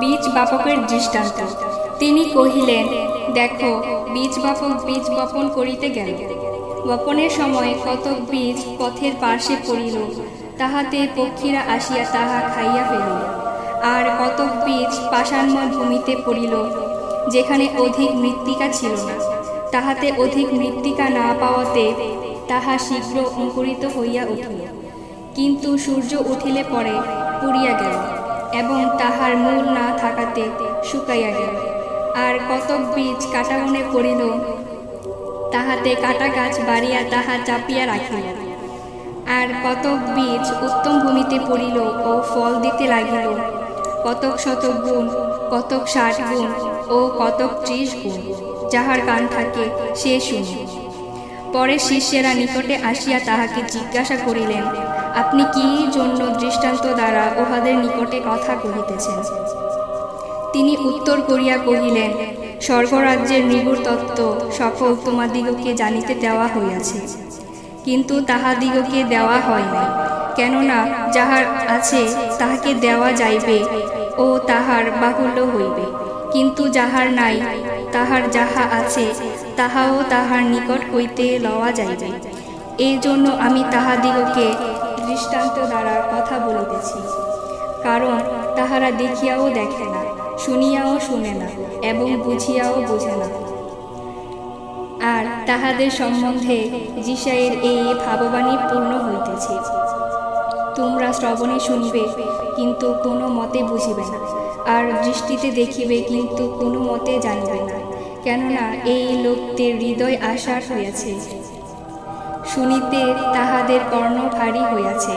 বীজ বাপকের দৃষ্টান্ত। তিনি কহিলেন, দেখো, বীজ বাপক বীজ বপন করিতে গেল। বপনের সময় কতক বীজ পথের পার্শ্বে পড়িল, তাহাতে পক্ষীরা আসিয়া তাহা খাইয়া ফেলিল আর কতক বীজ পাষাণময় ভূমিতে পড়িল, যেখানে অধিক মৃত্তিকা ছিল না। তাহাতে অধিক মৃত্তিকা না পাওয়াতে তাহা শীঘ্র অঙ্কুরিত হইয়া উঠিল। কিন্তু সূর্য উঠিলে পরে পুড়িয়া গেল। এবং তাহার মূল না থাকাতে শুকাইয়া গেল। আর কতক বীজ কাটাবনে পড়িল, তাহাতে কাটা গাছ বাড়িয়া তাহা চাপিয়া রাখিল। আর কতক বীজ উত্তম ভূমিতে পড়িল ও ফল দিতে লাগিল, কতক শতক গুণ, কতক ষাট গুণ ও কতক ত্রিশ গুণ, যাহার কান থাকে সে শুনে পরে শিষ্যেরা নিকটে আসিয়া তাহাকে জিজ্ঞাসা করিলেন, আপনি কি জন্য দৃষ্টান্ত দ্বারা উহাদের নিকটে কথা কহিতেছেন? তিনি উত্তর করিয়া কহিলেন, স্বর্গরাজ্যের নিগুড় তত্ত্ব সকল তোমাদিগকে জানিতে দেওয়া হইয়াছে। কিন্তু তাহাদিগকে দেওয়া হয় নাই। কেননা যাহার আছে তাহাকে দেওয়া যাইবে ও তাহার বাহুল্য হইবে। কিন্তু যাহার নাই তাহার যাহা আছে, তাহাও তাহার নিকট হইতে লওয়া যাইবে। এই জন্য আমি তাহাদিগকে দৃষ্টান্ত দ্বারা কথা বলিতেছি। কারণ তাহারা দেখিয়াও দেখে না, শুনিয়াও শুনে না, এবং বুঝিয়াও বোঝে না। আর তাহাদের সম্বন্ধে যিশায়ের এই ভাববাণী পূর্ণ হইতেছে। তোমরা শ্রবণে শুনিবে, কিন্তু কোনো মতে বুঝিবে না। আর দৃষ্টিতে দেখিবে কিন্তু কোনো মতে জানিবে না, কেননা এই লোকদের হৃদয় আশার হইয়াছে। শুনিতে তাহাদের কর্ণ ভারী হইয়াছে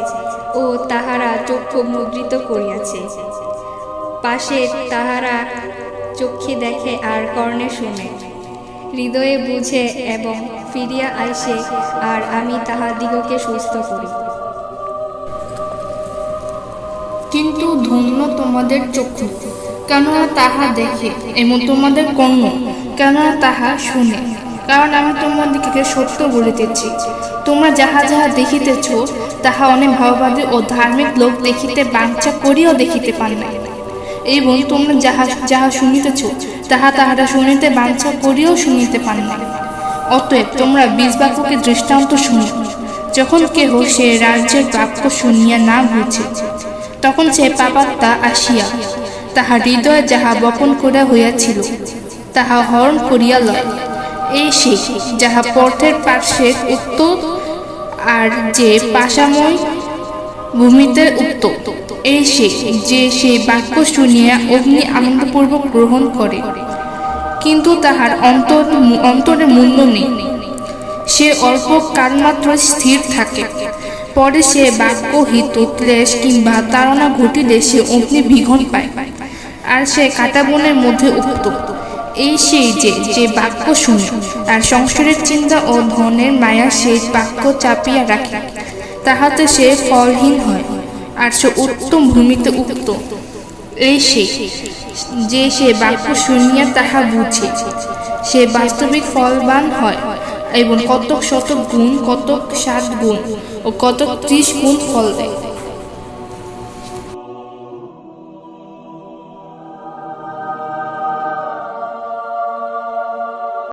ও তাহারা চক্ষু মুদ্রিত করিয়াছে। পাশে তাহারা চক্ষে দেখে আর কর্ণে শুনে। হৃদয়ে বুঝে এবং ফিরিয়া আইসে, আর আমি তাহাদিগকে সুস্থ করি। কিন্তু ধন্য তোমাদের চক্ষু, কেননা তাহা দেখে এবং তোমাদের কর্ণ, কেননা তাহা শুনে। কারণ আমি তোমাদিগকে সত্য বলিতেছি, তোমরা যাহা যাহা দেখিতেছ, তাহা অনেক ভাববাদী ও ধার্মিক লোক দেখিতে বাঞ্ছা করিও দেখিতে পারে না এবং তোমরা যাহা যাহা শুনিতেছ, তাহা তাহারা শুনিতে বাঞ্ছা করিও শুনিতে পারে না অতএব তোমরা বীজ বাক্যকে দৃষ্টান্ত শুনো। যখন কেহ সে রাজ্যের বাক্য শুনিয়া না বুঝে তখন সে পাপাত্তা আসিয়া তাহা হৃদয়ে যাহা বপন করা হইয়াছিল, তাহা হরণ করিয়া লয়। এই সে যাহা পথের পার্শ্বে উক্ত আর যে পাশাময় ভূমিতে উক্ত, এই সে যে সেই বাক্য শুনিয়া অগ্নি আনন্দপূর্বক গ্রহণ করে, কিন্তু তাহার অন্তর অন্তরে মূল্য নেই। সে অল্প কালমাত্র স্থির থাকে। পরে সে বাক্য হিত ক্লেশ কিংবা তাড়না ঘটিলে সে অগ্নি বিঘন পায় আর সে কাটাবনের মধ্যে উক্ত। এই সেই যে যে বাক্য শুনে আর সংসারের চিন্তা ও ধনের মায়া সেই বাক্য চাপিয়া রাখে। তাহাতে সে ফলহীন হয় আর সে উত্তম ভূমিতে উক্ত। এই সে, যে সে বাক্য শুনিয়া তাহা বুঝে, সে বাস্তবিক ফলবান হয় এবং কতক শতক গুণ কতক ষাট গুণ ও কতক ত্রিশ গুণ ফল দেয়।